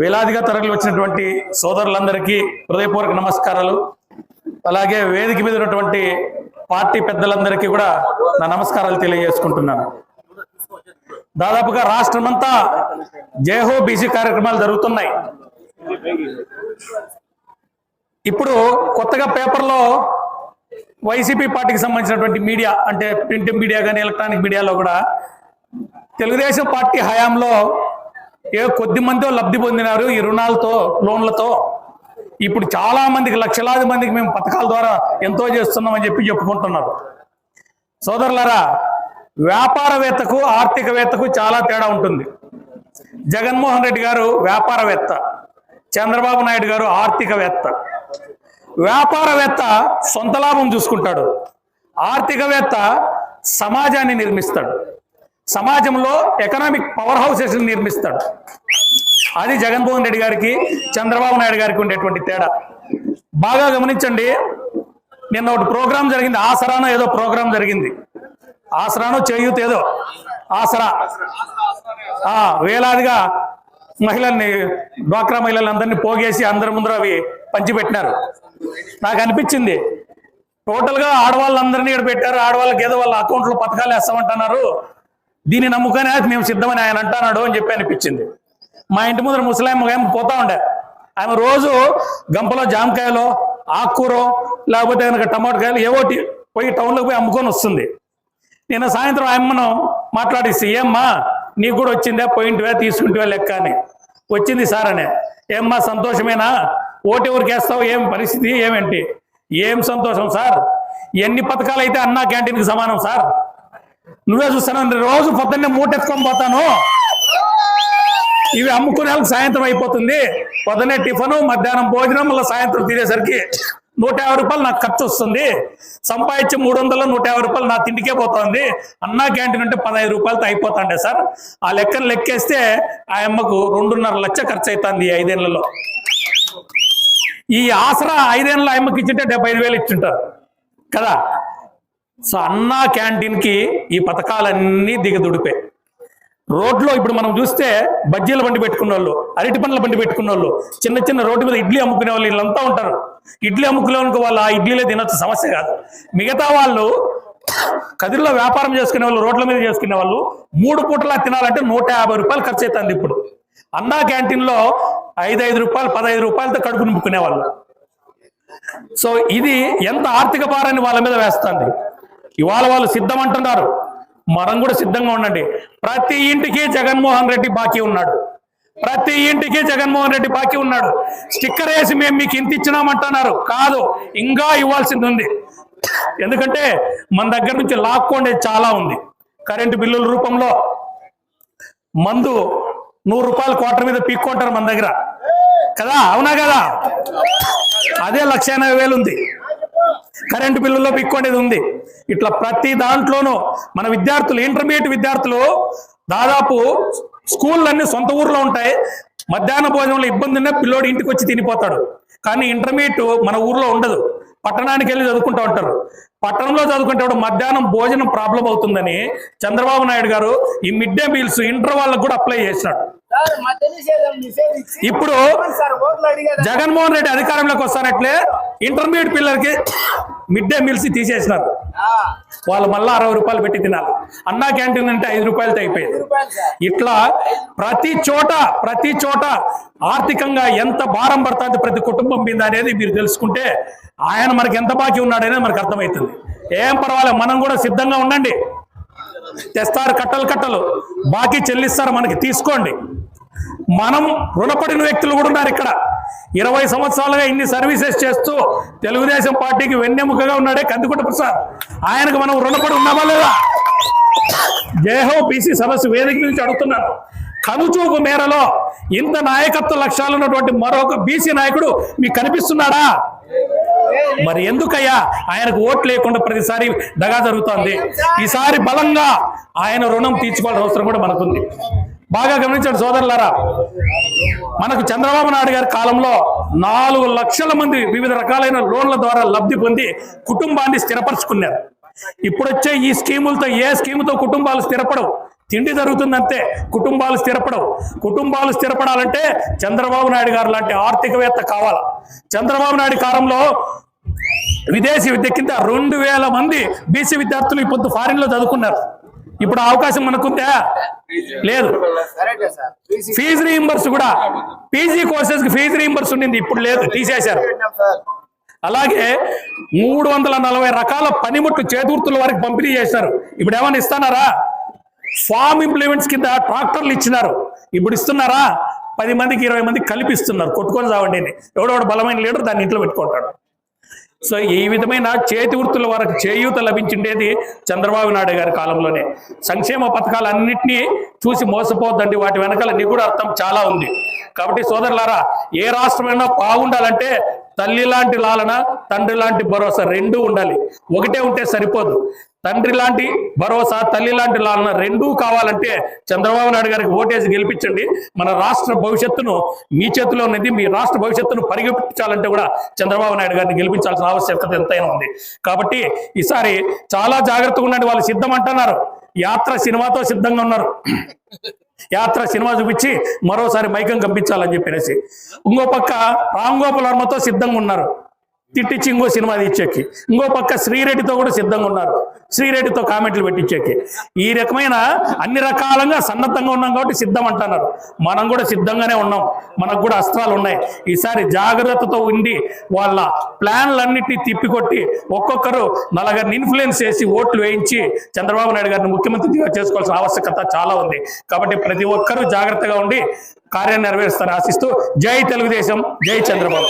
వేలాదిగా తరలి వచ్చినటువంటి సోదరులందరికీ హృదయపూర్వక నమస్కారాలు. అలాగే వేదిక మీద ఉన్నటువంటి పార్టీ పెద్దలందరికీ కూడా నా నమస్కారాలు తెలియజేసుకుంటున్నాను. దాదాపుగా రాష్ట్రమంతా జయహో బీసీ కార్యక్రమాలు జరుగుతున్నాయి. ఇప్పుడు కొత్తగా పేపర్లో వైసీపీ పార్టీకి సంబంధించినటువంటి మీడియా అంటే ప్రింట్ మీడియా కానీ ఎలక్ట్రానిక్ మీడియాలో కూడా తెలుగుదేశం పార్టీ హయాంలో ఏ కొద్ది మందో లబ్ధి పొందినారు ఈ రుణాలతో లోన్లతో. ఇప్పుడు చాలా మందికి లక్షలాది మందికి మేము పథకాల ద్వారా ఎంతో చేస్తున్నామని చెప్పి చెప్పుకుంటున్నారు. సోదరులారా వ్యాపారవేత్తకు ఆర్థికవేత్తకు చాలా తేడా ఉంటుంది. జగన్మోహన్ రెడ్డి గారు వ్యాపారవేత్త చంద్రబాబు నాయుడు గారు ఆర్థికవేత్త. వ్యాపారవేత్త సొంత లాభం చూసుకుంటాడు. ఆర్థికవేత్త సమాజాన్ని నిర్మిస్తాడు. సమాజంలో ఎకనామిక్ పవర్ హౌసెస్ నిర్మిస్తాడు. అది జగన్మోహన్ రెడ్డి గారికి చంద్రబాబు నాయుడు గారికి ఉండేటువంటి తేడా. బాగా గమనించండి నిన్న ఒకటి ప్రోగ్రాం జరిగింది ఆసరానో ఏదో ప్రోగ్రాం జరిగింది. ఆసరానో చేయూత్ ఏదో ఆసరా. ఆ వేలాదిగా మహిళల్ని డ్వాక్రా మహిళలందరినీ పోగేసి అందరి ముందర అవి పంచిపెట్టినారు. నాకు అనిపించింది టోటల్గా ఆడవాళ్ళందరినీ ఇక్కడ పెట్టారు ఆడవాళ్ళకి ఏదో వాళ్ళ అకౌంట్లో పథకాలు వేస్తామంటున్నారు. దీన్ని నమ్ముకొని మేము సిద్ధమని ఆయన అంటున్నాడు అని చెప్పి అనిపించింది. మా ఇంటి ముందర ముసలాం ఏమో పోతా ఉండే. ఆమె రోజు గంపలో జామకాయలో ఆకుకూరో లేకపోతే కనుక టమాటకాయలు ఏవోటి పోయి టౌన్లోకి పోయి అమ్ముకొని వస్తుంది. నేను సాయంత్రం ఆయమ్మను మాట్లాడిస్తే ఏమ్మా నీకు కూడా వచ్చిందే? పోయింటివే తీసుకుంటివే లెక్క అని. వచ్చింది సార్ అనే. ఏమ్మా సంతోషమేనా? ఓటు ఎవరికి వేస్తావు? ఏం పరిస్థితి? ఏమేంటి? ఏం సంతోషం సార్? ఎన్ని పథకాలు అయితే అన్నా క్యాంటీన్కి సమానం సార్? నువ్వే చూస్తాను? రోజు పొద్దున్నే మూటెత్తుకొని పోతాను. ఇవి అమ్ముకునే వాళ్ళకి సాయంత్రం అయిపోతుంది. పొద్దున్నే టిఫను మధ్యాహ్నం భోజనం మళ్ళీ సాయంత్రం తీరేసరికి నూట యాభై రూపాయలు నాకు ఖర్చు వస్తుంది. సంపాదించి మూడు వందల నూట యాభై రూపాయలు నా తిండికే పోతుంది. అన్నా క్యాంటీన్ అంటే పదహైదు రూపాయలతో అయిపోతాండే సార్. ఆ లెక్కను లెక్కేస్తే ఆ అమ్మకు రెండున్నర లక్ష ఖర్చు అవుతుంది ఐదేళ్ళలో. ఈ ఆసరా ఐదేళ్ళ అమ్మకి ఇచ్చింటే డెబ్బై ఐదు వేలు ఇచ్చింటారు. కదా? సో అన్నా క్యాంటీన్కి ఈ పథకాలన్నీ దిగదుడిపే. రోడ్లో ఇప్పుడు మనం చూస్తే బజ్జీల బండి పెట్టుకున్న వాళ్ళు అరటి పండ్ల బండి పెట్టుకున్న వాళ్ళు చిన్న చిన్న రోడ్డు మీద ఇడ్లీ అమ్ముకునే వాళ్ళు వీళ్ళంతా ఉంటారు. ఇడ్లీ అమ్ముకునే వాళ్ళకి వాళ్ళు ఆ ఇడ్లీలే తినొచ్చు సమస్య కాదు. మిగతా వాళ్ళు కదిరిలో వ్యాపారం చేసుకునే వాళ్ళు రోడ్ల మీద చేసుకునే వాళ్ళు మూడు పూటలా తినాలంటే నూట యాభై రూపాయలు ఖర్చు అవుతుంది ఇప్పుడు. అన్నా క్యాంటీన్లో ఐదు ఐదు రూపాయలు పదహైదు రూపాయలతో కడుపు నింపుకునే వాళ్ళు. సో ఇది ఎంత ఆర్థిక భారాన్ని వాళ్ళ మీద వేస్తుంది. ఇవాళ వాళ్ళు సిద్ధం అంటున్నారు మనం కూడా సిద్ధంగా ఉండండి. ప్రతి ఇంటికి జగన్మోహన్ రెడ్డి బాకీ ఉన్నాడు. ప్రతి ఇంటికి జగన్మోహన్ రెడ్డి బాకీ ఉన్నాడు. స్టిక్కర్ వేసి మేము మీకు ఇంత ఇచ్చినామంటున్నారు. కాదు ఇంకా ఇవ్వాల్సింది ఉంది. ఎందుకంటే మన దగ్గర నుంచి లాక్కోండేది చాలా ఉంది. కరెంటు బిల్లుల రూపంలో మందు నూరు రూపాయల క్వార్టర్ మీద పీక్కుంటారు మన దగ్గర. కదా? అవునా కదా? అదే లక్ష ఎనభై వేలు ఉంది. కరెంటు బిల్లులో అనేది ఉంది. ఇట్లా ప్రతి దాంట్లోనూ మన విద్యార్థులు ఇంటర్మీడియట్ విద్యార్థులు దాదాపు స్కూళ్ళన్నీ సొంత ఊర్లో ఉంటాయి. మధ్యాహ్న భోజనంలో ఇబ్బంది ఉన్నా పిల్లోడు ఇంటికి వచ్చి తినిపోతాడు. కానీ ఇంటర్మీడియట్ మన ఊర్లో ఉండదు. పట్టణానికి వెళ్ళి చదువుకుంటూ ఉంటారు. పట్టణంలో చదువుకుంటే మధ్యాహ్నం భోజనం ప్రాబ్లం అవుతుందని చంద్రబాబు నాయుడు గారు ఈ మిడ్ డే మీల్స్ ఇంటర్ వాళ్ళకు కూడా అప్లై చేసినాడు ఇప్పుడు జగన్మోహన్ రెడ్డి అధికారంలోకి వస్తానట్లే ఇంటర్మీడియట్ పిల్లలకి మిడ్ డే మీల్స్ తీసేసినారు. వాళ్ళు మళ్ళీ అరవై రూపాయలు పెట్టి తినాలి. అన్నా క్యాంటీన్ అంటే ఐదు రూపాయలతో అయిపోయింది. ఇట్లా ప్రతి చోట ప్రతి చోట ఆర్థికంగా ఎంత భారం పడుతుంది ప్రతి కుటుంబం మీద అనేది మీరు తెలుసుకుంటే ఆయన మనకి ఎంత బాకీ ఉన్నాడనేది మనకు అర్థమవుతుంది. ఏం పర్వాలేదు మనం కూడా సిద్ధంగా ఉండండి. తెస్తారు కట్టలు కట్టలు. బాకీ చెల్లిస్తారు మనకి తీసుకోండి. మనం రుణపడిన వ్యక్తులు కూడా ఉన్నారు ఇక్కడ. ఇరవై సంవత్సరాలుగా ఇన్ని సర్వీసెస్ చేస్తూ తెలుగుదేశం పార్టీకి వెన్నెముకగా ఉన్నాడే కందికుంట ప్రసాద్. ఆయనకు మనం రుణపడి ఉన్నామా లేదా? జయహో బీసీ సదస్సు వేదిక నుంచి అడుగుతున్నాను. కనుచూపు మేరలో ఇంత నాయకత్వ లక్ష్యాలు ఉన్నటువంటి మరొక బీసీ నాయకుడు మీకు కనిపిస్తున్నాడా? మరి ఎందుకయ్యా? ఆయనకు ఓట్లు లేకుండా ప్రతిసారి దగా జరుగుతోంది. ఈసారి బలంగా ఆయన రుణం తీర్చుకోవాల్సిన అవసరం కూడా మనకుంది. బాగా గమనించండి సోదరులారా. మనకు చంద్రబాబు నాయుడు గారి కాలంలో నాలుగు లక్షల మంది వివిధ రకాలైన లోన్ల ద్వారా లబ్ధి పొంది కుటుంబాన్ని స్థిరపరచుకున్నారు. ఇప్పుడు వచ్చే ఈ స్కీములతో ఏ స్కీముతో కుటుంబాలు స్థిరపడవు? తిండి జరుగుతుందంతే కుటుంబాలు స్థిరపడవు. కుటుంబాలు స్థిరపడాలంటే చంద్రబాబు నాయుడు గారు లాంటి ఆర్థికవేత్త కావాల? చంద్రబాబు నాయుడు కాలంలో విదేశీ విద్య కింద రెండు వేల మంది బీసీ విద్యార్థులు ఇప్పుడు ఫారిన్లో చదువుకున్నారు. ఇప్పుడు అవకాశం మనకుందా? లేదు. ఫీజు రీయింబర్స్ కూడా. పీజీ కోర్సెస్కి ఫీజు రీయింబర్స్ ఉండింది. ఇప్పుడు లేదు. తీసేశారు. అలాగే మూడు వందల నలభై రకాల పనిముట్లు చేతూర్తుల వరకు పంపిణీ చేశారు. ఇప్పుడు ఏమైనా ఇస్తున్నారా? ఫామ్ ఇంప్లిమెంట్స్ కింద ట్రాక్టర్లు ఇచ్చినారు. ఇప్పుడు ఇస్తున్నారా? పది మందికి ఇరవై మందికి కల్పిస్తున్నారు. కొట్టుకొని చావండి ఎవడో బలమైన లీడర్ దాన్ని ఇంట్లో పెట్టుకుంటాడు. సో ఈ విధమైన చేతి వృత్తుల వరకు చేయూత లభించిండేది చంద్రబాబు నాయుడు గారి కాలంలోనే. సంక్షేమ పథకాలన్నింటినీ చూసి మోసపోద్దండి వాటి వెనకాల నిగుడు అర్థం చాలా ఉంది. కాబట్టి సోదరులారా ఏ రాష్ట్రమైనా బాగుండాలంటే తల్లి లాంటి లాలన తండ్రి లాంటి భరోసా రెండూ ఉండాలి. ఒకటే ఉంటే సరిపోదు. తండ్రి లాంటి భరోసా తల్లి లాంటి లాలన రెండూ కావాలంటే చంద్రబాబు నాయుడు గారికి ఓటేసి గెలిపించండి. మన రాష్ట్ర భవిష్యత్తును మీ చేతిలో ఉన్నది మీ రాష్ట్ర భవిష్యత్తును పరిగెత్తించాలంటే కూడా చంద్రబాబు నాయుడు గారిని గెలిపించాల్సిన ఆవశ్యకత ఎంతైనా ఉంది. కాబట్టి ఈసారి చాలా జాగ్రత్తగా ఉండండి వాళ్ళు సిద్ధం అంటున్నారు. యాత్ర సినిమాతో సిద్ధంగా ఉన్నారు. యాత్ర సినిమా చూపించి మరోసారి మైకం కంపించాలని చెప్పేసి. ఇంకో పక్క రాంగోపాల్ వర్మతో సిద్ధంగా ఉన్నారు. తిట్టించి ఇంకో సినిమా తీర్చేకి ఇంకో పక్క శ్రీరెడ్డితో కూడా సిద్ధంగా ఉన్నారు. శ్రీరెడ్డితో కామెంట్లు పెట్టించేకి. ఈ రకమైన అన్ని రకాలంగా సన్నద్ధంగా ఉన్నాం కాబట్టి సిద్ధం అంటున్నారు మనం కూడా సిద్ధంగానే ఉన్నాం. మనకు కూడా అస్త్రాలు ఉన్నాయి. ఈసారి జాగ్రత్తతో ఉండి వాళ్ళ ప్లాన్లన్నింటినీ తిప్పికొట్టి ఒక్కొక్కరు నలుగురిని ఇన్ఫ్లుయెన్స్ చేసి ఓట్లు వేయించి చంద్రబాబు నాయుడు గారిని ముఖ్యమంత్రిగా చేసుకోవాల్సిన ఆవశ్యకత చాలా ఉంది. కాబట్టి ప్రతి ఒక్కరూ జాగ్రత్తగా ఉండి కార్యం నెరవేరుస్తారని ఆశిస్తూ జై తెలుగుదేశం జై చంద్రబాబు.